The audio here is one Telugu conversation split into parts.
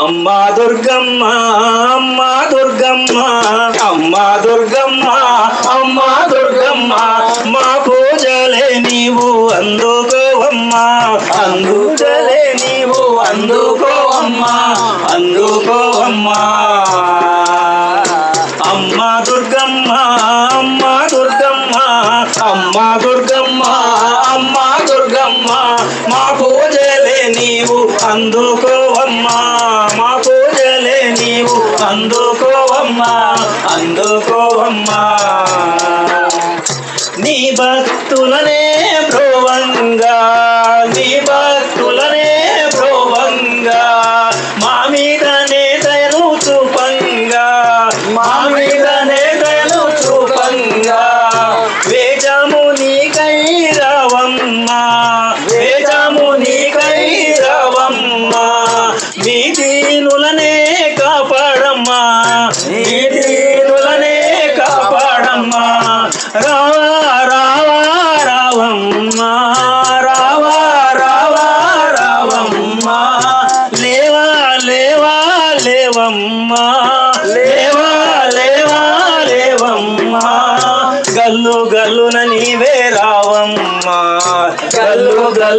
అమ్మా దుర్గమ్మ అమ్మా దుర్గమ్మ అమ్మా దుర్గమ్మ అమ్మా దుర్గమ్మ మా పూజలే నీవు అందుకోవమ్మ. అందుకలే నీవు అందుకోవమ్మ అందుకోవమ్మ. అమ్మా దుర్గమ్మ అమ్మా దుర్గమ్మ అమ్మా దుర్గమ్మ అమ్మా దుర్గమ్మ మా పూజలే నీవు అందుకో అందుకోవమ్మా మా పూజలే నీవు. అందుకోవమ్మా అందుకోవమ్మా.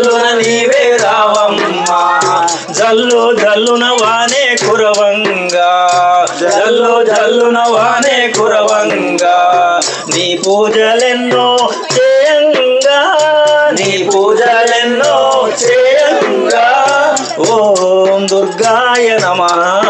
జల్లున నీవే రావమ్మా. జల్లు జల్లున వానే కురవంగా. జల్లు జల్లున వానే కురవంగా. నీ పూజలెన్నో చేయంగా. నీ పూజలెన్నో చేయంగా. ఓం దుర్గాయ నమః.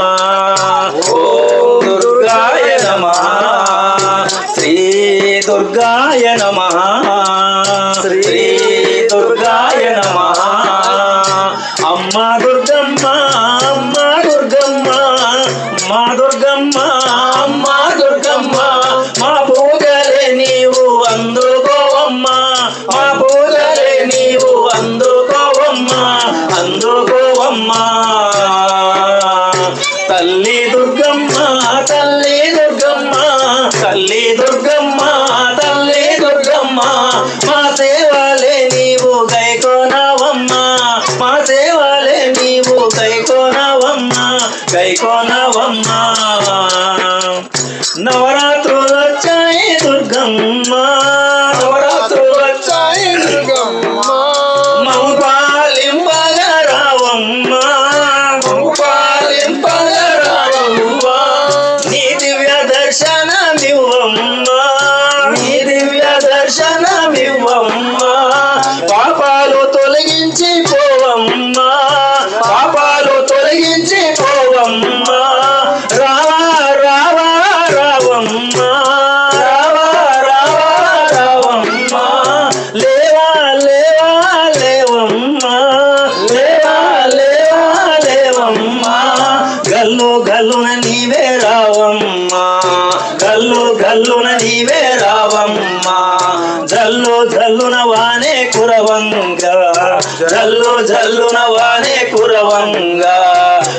కురవంగా. జల్లు జల్లున వానే కురవంగా.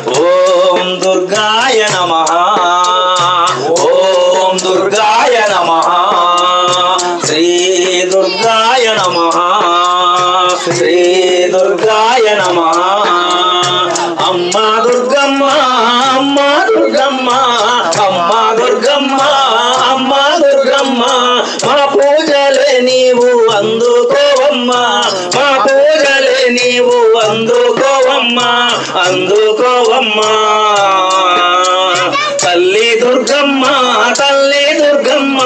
ఓం దుర్గాయ నమ. ఓం దుర్గాయ నమ. శ్రీ దుర్గాయ నమ. శ్రీ దుర్గాయ నమ. అందుకోవమ్మా. తల్లి దుర్గమ్మ తల్లి దుర్గమ్మ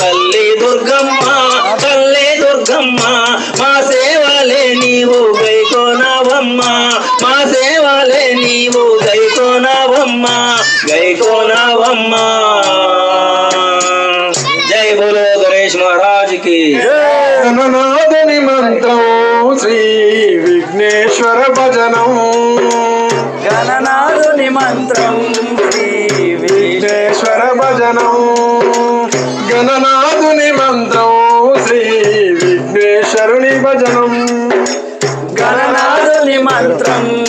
తల్లి దుర్గమ్మ తల్లి దుర్గమ్మ మా సేవలే నీవు గైకోనవమ్మా. మా సేవలే నీవు గైకోనవమ్మా గైకోనవమ్మా. శ్రీ విఘ్నేశ్వర భజనం గణనాథుని మంత్రం. శ్రీ విఘ్నేశ్వరుని భజనం. గణనాథుని మంత్రం.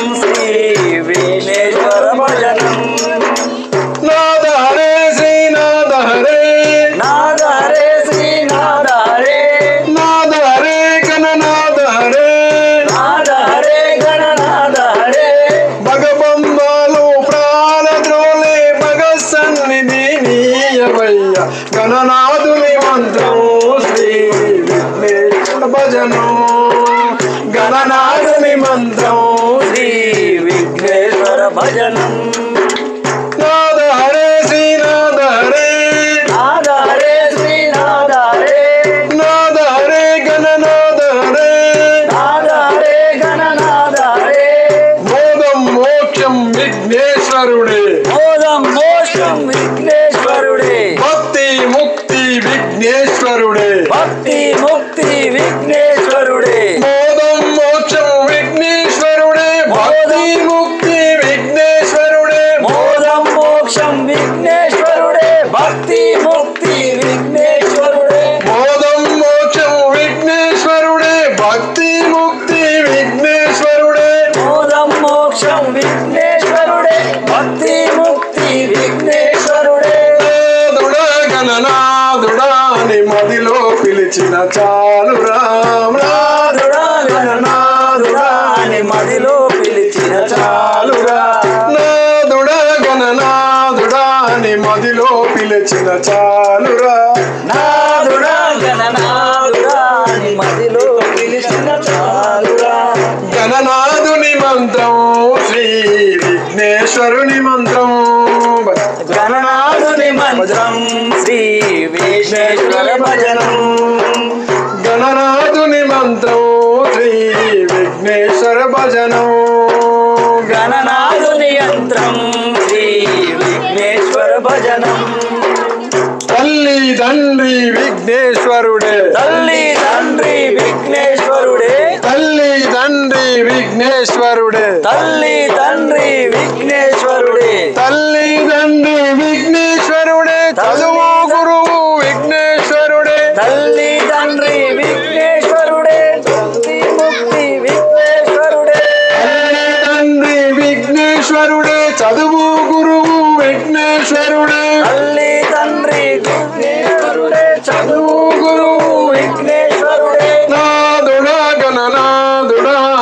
తండ్రి విఘ్నేశ్వరుడే. తల్లి తండ్రి విఘ్నేశ్వరుడే. తల్లి తండ్రి విఘ్నేశ్వరుడే. తల్లి తండ్రి విఘ్నేశ్వరుడే.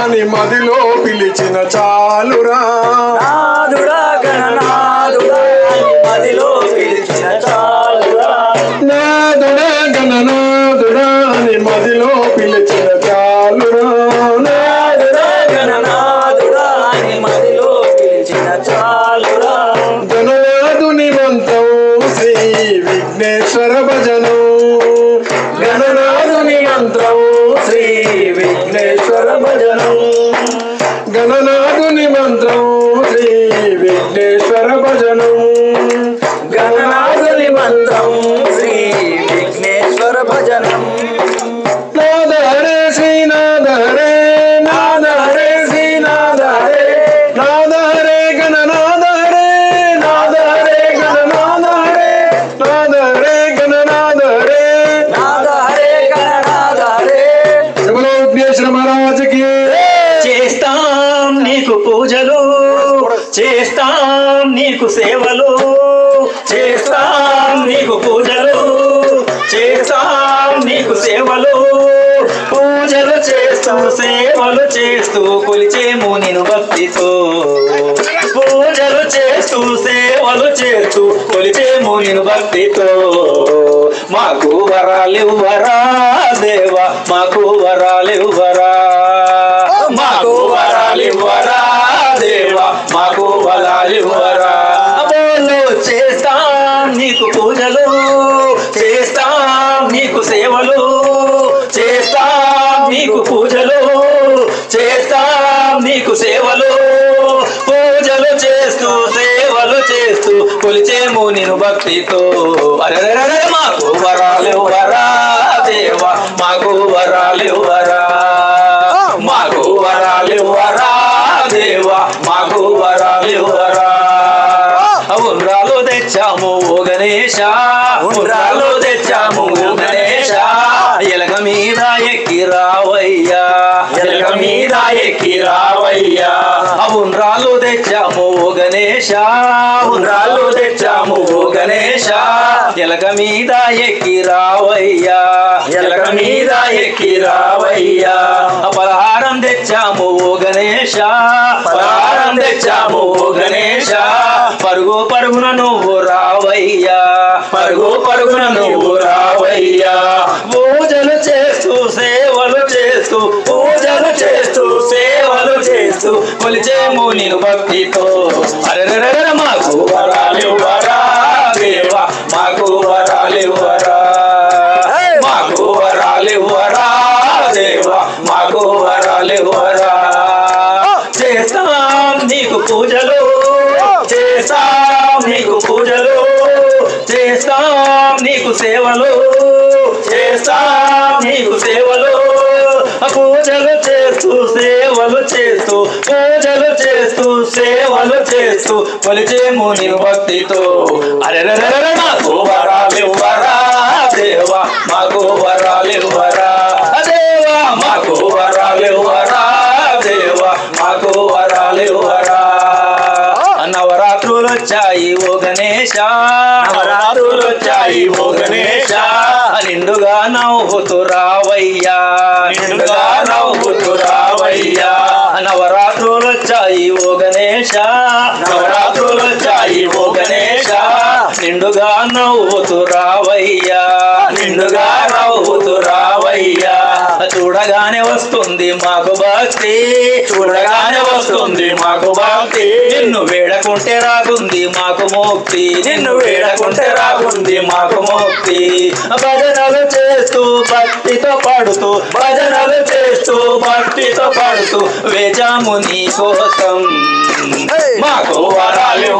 అని మదిలో పిలిచిన చాలురా. నాదుడా గణనాదుడా మదిలో పిలిచిన చాలురా. నాదుడా గణనాదుడా అని మదిలో పిలిచిన గణనాథుని మంత్రం శ్రీ విఘ్నేశ్వర భజనం. గణనా చేస్తా నీకు సేవలు చేస్తా నీకు పూజలు చేస్తా నీకు సేవలు. పూజలు చేస్తూ సేవలు చేస్తూ కొలిచేము నేను భక్తితో. పూజలు చేస్తూ సేవలు చేస్తూ కొలిచేము నేను భక్తితో. మాకు వరాలు వరా దేవా మాకు వరాలు వరా భక్తితో అరెరెరెరె మాకు వరాలు వరా దేవా మాకు వరాలు వరా మాకు వరాలు వరా దేవా మాకు వరాలు వరా ఉండ్రాలు తెచ్చాము ఓ గణేశ. ఉండ్రాలు తెచ్చాము ఓ గణేశ. ఎలక మీద ఎక్కి రావయ్యా. ఎలక మీద ఎక్కి రావయ్యా. ఆ ఉండ్రాలు తెచ్చాము ఓ గణేశ. ఉండ్రాలు తెచ్చాము గణేశ. ఎలక మీద ఎక్కి రావయ్యా. ఎలక మీద ఎక్కి రావయ్యా. పలహారం తెచ్చాము ఓ గణేశ. పలహారం తెచ్చాము ఓ గణేశ. పరుగు పరుగున నువ్వు రావయ్యా. పరుగు పరుగున నువ్వు రావయ్యా. పూజలు చేస్తూ సేవలు చేస్తూ పూజలు చేస్తూ నేను భక్తితో. అరెరెరెరె మాకు వరాలివ్వరా దేవా మాకు వరాలివ్వరా మాకు వరాలివ్వరా దేవా మాకు వరాలివ్వరా చేస్తాం నీకు పూజలు చేస్తాం నీకు పూజలు చేస్తాం నీకు సేవలు సేవలు చేస్తూ పూజలు చేస్తూ సేవలు చేస్తూ కొలిచేము నీవు భక్తితో అరే మాకు వరాలివ్వరా దేవా మాకు వరాలివ్వరా దేవా మాకు వరాలివ్వరా దేవా మాకు వరాలివ్వరా నవరాత్రులు వచ్చాయి ఓ గణేశ. నవరాత్రులు వచ్చాయి ఓ గణేశ. నిండుగా నవ్వుతూ రావయ్యా. నిండుగా నవ్వుతూ రావయ్యా నిండుగా నవ్వుతూ రావయ్యా. చూడగానే వస్తుంది మాకు భక్తి చూడగానే వస్తుంది మాకు భక్తి. నిన్ను వేడకుంటే రాకుంది మాకు ముక్తి నిన్ను వేడకుంటే రాకుంది మాకు ముక్తి. భజనలు చేస్తూ భక్తితో పాడుతూ భజనలు చేస్తూ భక్తితో పాడుతూ వేచాము నీ కోసం. మాకు వరాలు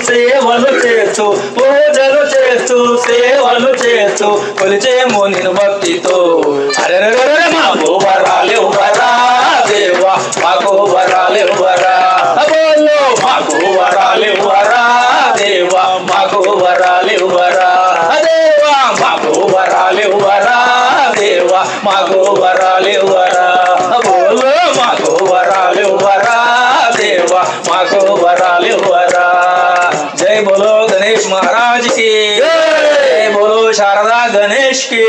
సేవలు చేస్తూ పూజలు చేస్తూ సేవలు చేస్తూ కొలిచేమో నేను భక్తితో. అరే శారదా గణేష్కి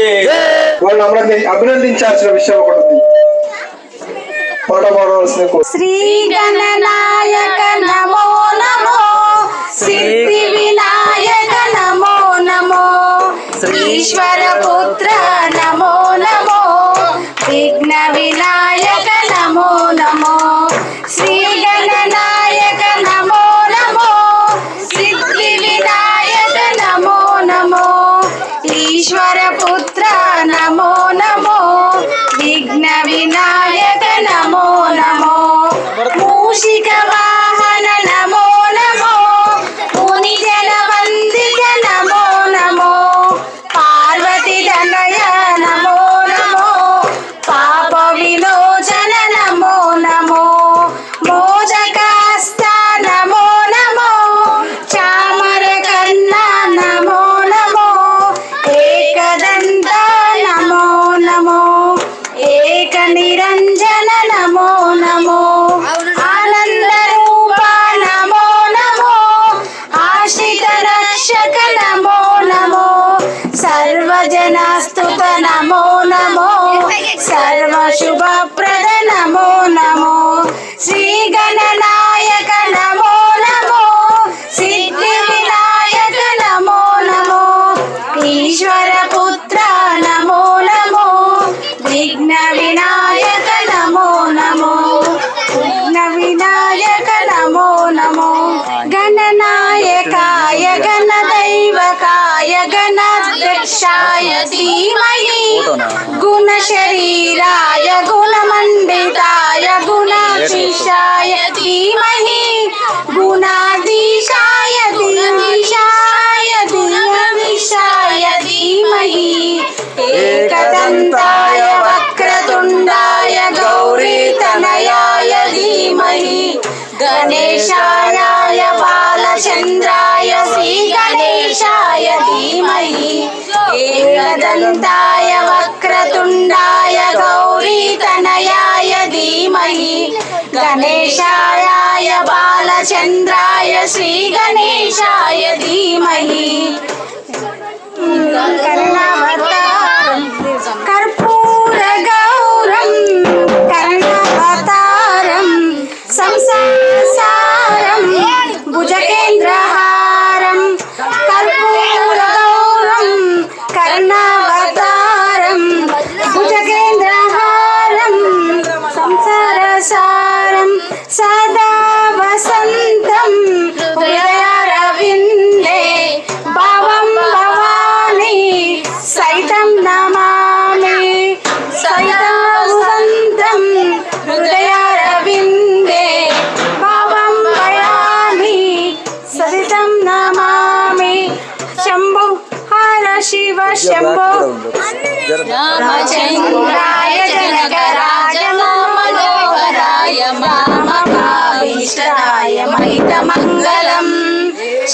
వాళ్ళు అభినంది అభినందించాల్సిన విషయం ఒకటి ఉంది. పాట పాడవలసిన కో- శ్రీ గణనాయక నమో నమో సిద్ధి వినాయక నమో నమో ఈశ్వర పుత్ర నమో నమో शायति मयि गुणशरीराय गुणमण्डिताय गुणाशिषायति मयि गुणादिशायति विशायति विशायति मयि एकदन्ताय वक्रतुण्डाय गौरीतनयाय धीमहि। गणेशायाय बालचन्द्राय ఏకదంతాయ వక్రతుండాయ గౌరీతనయాయ ధీమహి. గణేశాయ బాలచంద్రాయ శ్రీ గణేశాయ ధీమహి. కరుణావతారం కర్పూర గౌరం సరితం నమామి శంభు హర శివ శంభో రామచంద్రాయ జనకరాజ మనోహరాయ మామభీష్టరాయ మహితమంగళం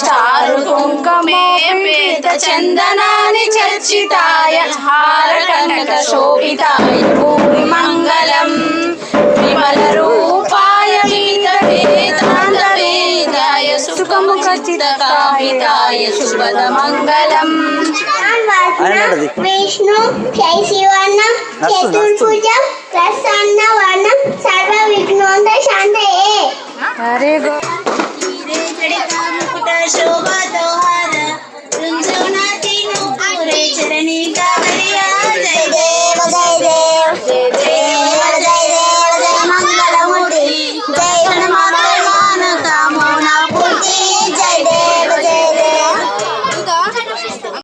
చారు కుంకుమే పేత చందనాని చర్చితాయ హార अर्चितकामिताय शुभदमङ्गलम् विष्णु जय शिवनं चतुर्भुजं प्रसन्नवनं सर्वविघ्नोन्द शान्तये हरे गो शोभतोहर रुञ्जुनाति नुपुरे चरणिका